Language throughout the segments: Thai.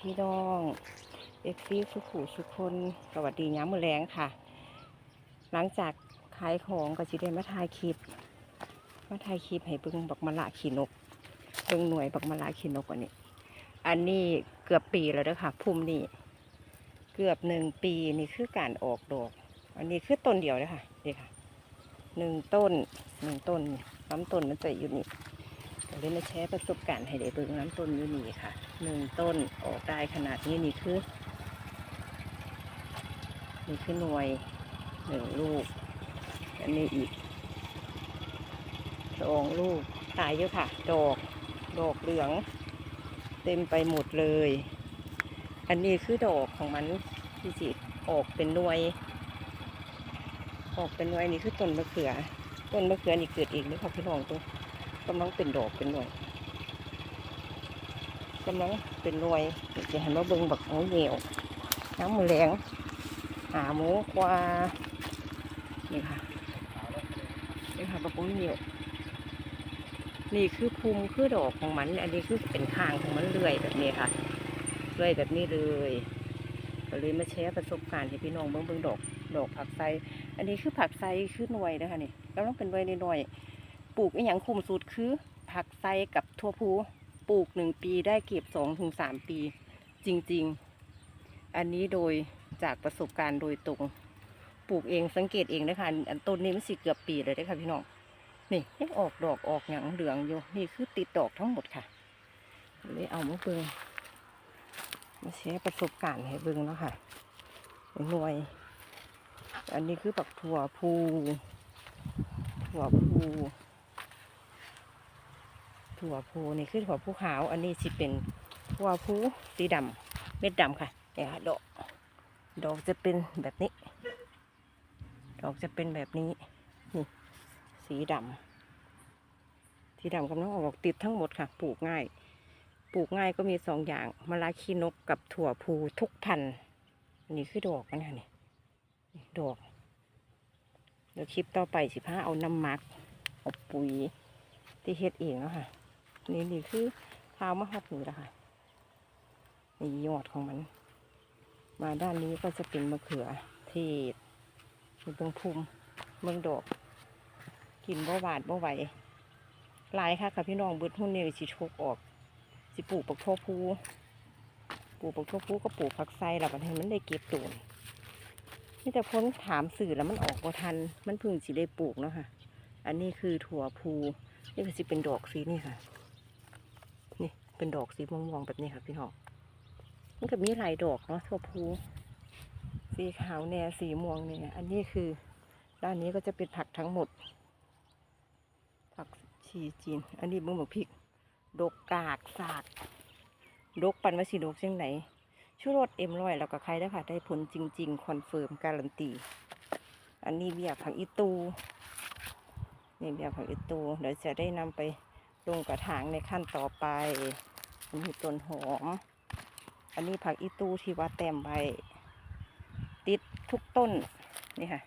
พี่น้องเอฟซีสุขุสุคนสวัสดีย้ำมือแรงค่ะ หลังจากขายของก็สิได้มาถ่ายคลิปมาถ่ายคลิปให้เบิ่งบักมะละขีนกเบิ่งหน่วยบักมะละขีนกอันนี้ อันนี้เกือบปีแล้วเด้อค่ะพุ่มนี่เกือบหนึ่งปีนี่คือการออกดอก อันนี้คือต้นเดียวเลยค่ะนี่ค่ะหนึ่งต้นหนึ่งต้นน้ำต้นมันจะอยู่นี่ก็เลยวมาแชร์ประสบการณ์ให้ได้เบิ่งน้ำต้นอยู่นี่ค่ะ หนึ่งต้นออกได้ขนาดนี้นี่คือนี่คือหน่วยหนึ่งลูก อันนี้อีกสองลูกตายเยอะค่ะ ดอก ดอกเหลือง เต็มไปหมดเลย อันนี้คือดอกของมันที่สิออกเป็นหน่วย ออกเป็นหน่วยนี่คือต้นมะเขือ ต้นมะเขือนี่เกิดเองนี่ค่ะพี่น้องตัวกำลังเป็นดอกเป็นหน่วย กำลังเป็นหน่วยจะเห็นว่าเบิ้งบักของเหนียวน้ำมือแรงหาหมูกว่านี่ค่ะนี่ค่ะบักของเหนียวนี่คือภูมิคือดอกของมัน อันนี้คือเป็นข้างของมันเรื่อยแบบนี้ค่ะเรื่อยแบบนี้เลยก็เลยมาแชร์ประสบการณ์ให้พี่น้องเบิ้งเบิ้งดอกดอกผักไซอันนี้คือผักไซคือหน่วยนะคะนี่กำลังเป็นหน่วยในหน่วยปลูกอีหยังคุ้มสุดคือผักไซกับทั่วพู ปลูกหนึ่งปีได้เก็บสองถึงสามปี จริง ๆ อันนี้โดยจากประสบการณ์โดยตรง ปลูกเองสังเกตเองนะคะอันต้นนี้มันสิเกือบปีเลยได้ค่ะพี่น้องนี่ยังออกดอกออกอย่างเหลืองอยู่นี่คือติดดอกทั้งหมดค่ะเลยเอามาเบิงมาแชร์ประสบการณ์ให้เบิงแล้วค่ะหน่วย อันนี้คือปักถั่วพูถั่วพู ถั่วพูนี่คือถั่วพูขาว อันนี้สิเป็นถั่วพูสีดำเม็ดดำค่ะเนี่ยค่ะดอกดอกจะเป็นแบบนี้ ดอกจะเป็นแบบนี้นี่สีดำสีดำกำลังออกติดทั้งหมดค่ะ ปลูกง่าย ปลูกง่ายก็มีสองอย่างมะลาคีนกกับถั่วพูทุกพันธุ์อันนี้คือดอกนะนี่นี่ดอกเดี๋ยวคลิปต่อไปสิพาเอาน้ำมักเอาปุ๋ยที่เฮ็ดเองแล้วค่ะ นี่นี่คือเท้ามาหัดนี่แล้วค่ะนี่ยอดของมัน มาด้านนี้ก็จะเป็นมะเขือเทศมีเบืองพุ่มเบื้องดอกกินบ่หวานบ่ไหวหลายค่ะค่ะพี่น้องเบิดหุ่นนี่ยสิชกออก สิปลูกปักโทพูปลูกปักโทพูก็ปลูกผักไซแล้วบัดนี้มันได้เก็บตูนนี่แต่พ้นถามสื่อแล้วมันออกบ่ทัน มันพึ่งสิได้ปลูกเนาะค่ะ อันนี้คือถั่วพูนี่ก็สิเป็นดอกสีนี่ค่ะ เป็นดอกสีม่วงๆแบบนี้ค่ะพี่น้องมันก็มีหลายดอกเนาะถั่วพูสีขาวแน่สีม่วงเนี่ยอันนี้คือด้านนี้ก็จะเป็นผักทั้งหมด ผักชีจีน อันนี้เบิ่งบักพริก ดกกากสาก ดกปันว่าสีดกเช่นไหนชูรสเอ็มร้อยแล้วก็ใครได้ค่ะ ได้ผลจริง ๆ คอนเฟิร์มการันตี อันนี้เบียร์ผักอีตู นี่เบียร์ผักอีตู เดี๋ยวจะได้นำไปลงกระถางในขั้นต่อไป อันนี้ต้นหอม อันนี้ผักอีตูที่ว่าแต้มใบ ติดทุกต้นนี่ค่ะ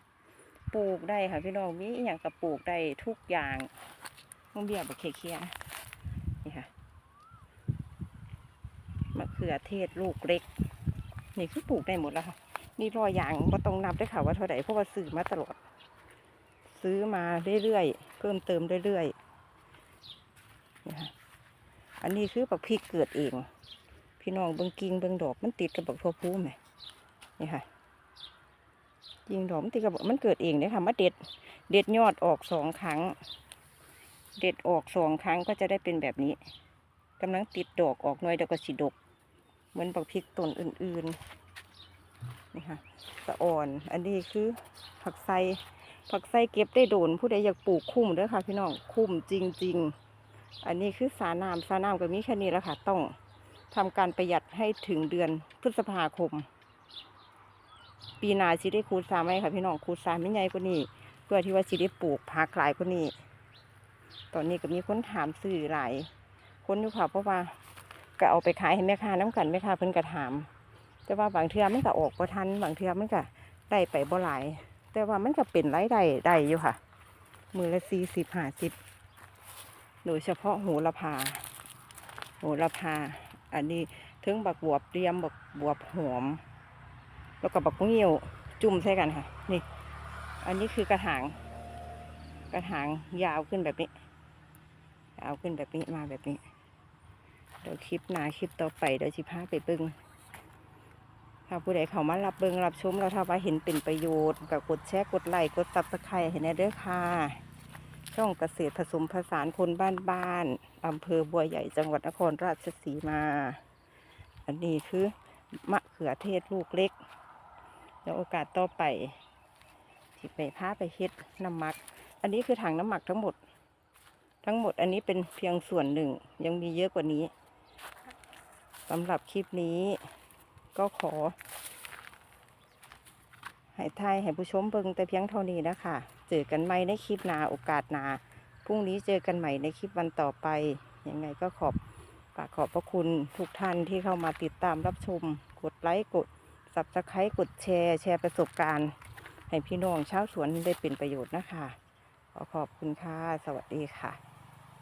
ปลูกได้ค่ะพี่น้องมีอย่างกับปลูกได้ทุกอย่างมึงเบียร์บักเคเคียนี่ค่ะมะเขือเทศลูกเล็ก นี่คือปลูกได้หมดแล้วค่ะนี่รอยอย่างก็ต้องนับด้ค่ะว่าเท่าไหร่เพราะว่าซื้อมาตลอด ซื้อมาเรื่อยๆเพิ่มเติมเรื่อยๆนี่ค่ะ อันนี้คือปักพริกเกิดเอง พี่น้องเบิ้งกิ่งเบิ้งดอกมันติดกับบักทั่วพูไหมนี่ค่ะกิ่งดอกมันติดกับมันเกิดเองเนี่ยค่ะมาเด็ด เด็ดยอดออกสองครั้ง เด็ดออกสองครั้งก็จะได้เป็นแบบนี้กำลังติดดอกออกหน่อยเดี๋ยวก็สิดก เหมือนบักพริกต้นอื่นๆนี่ค่ะสะอ่อน อันนี้คือผักไซผักไซเก็บได้โดนผู้ใดอยากปลูกคุ้มด้อค่ะ พี่น้องคุ้มจริง ๆ อันนี้คือสาน้ำสาน้ำก็มีแค่นี้แล้วค่ะต้องทำการประหยัดให้ถึงเดือนพฤษภาคม ปีนาสิได้คูดซาไหมค่ะพี่น้องคูดซาไม่ใหญ่กว่านี้ เพื่อที่ว่าสิได้ปลูกผักหลายกว่านี้ ตอนนี้ก็มีคนถามซื้อหลายคนอยู่ค่ะเพราะว่าก็เอาไปขายให้แม่ค้าน้ำกันแม่ค้าเพิ่นก็ถาม แต่ว่าบางเทื่อมันก็ออกบ่ทันบางเทื่อมันก็ได้ไปบ่หลาย แต่ว่ามันก็เป็นรายได้ได้อยู่ค่ะ มือละสี่สิบห้าสิบ โดยเฉพาะโหระพา โหระพา อันนี้ถึงบักบวบเตรียมบักบวบหอม แล้วก็บักเงี้ยวจุ่มใส่กันค่ะ นี่ อันนี้คือกระถาง กระถางยาวขึ้นแบบนี้ ยาวขึ้นแบบนี้มาแบบนี้ เดี๋ยวคลิปหน้าคลิปต่อไปเดี๋ยวสิพาไปเบิ้งถ้าผู้ใดเขามารับเบิ้งรับชมเราถ้าว่าเห็นเป็นประโยชน์ก็กดแชร์กดไลค์กดซับสไครต์ให้แน่เด้อค่ะ ช่องเกษตรผสมผสานคนบ้านบ้านๆอำเภอบัวใหญ่จังหวัดนครราชสีมา อันนี้คือมะเขือเทศลูกเล็กแล้วโอกาสต่อไปที่ไปพาไปเฮ็ดน้ำหมัก อันนี้คือถังน้ำหมักทั้งหมด ทั้งหมดอันนี้เป็นเพียงส่วนหนึ่งยังมีเยอะกว่านี้สำหรับคลิปนี้ก็ขอ ให้ทายให้ผู้ชมเบิ่งแต่เพียงเท่านี้นะคะ เจอกันใหม่ในคลิปหนาโอกาสหนาพรุ่งนี้เจอกันใหม่ในคลิปวันต่อไป ยังไงก็ขอบฝากขอบพระคุณทุกท่านที่เข้ามาติดตามรับชม กดไลค์กดสับสไครต์กดแชร์ แชร์ประสบการณ์ ให้พี่น้องชาวสวนได้เป็นประโยชน์นะคะ ขอขอบคุณค่ะ สวัสดีค่ะ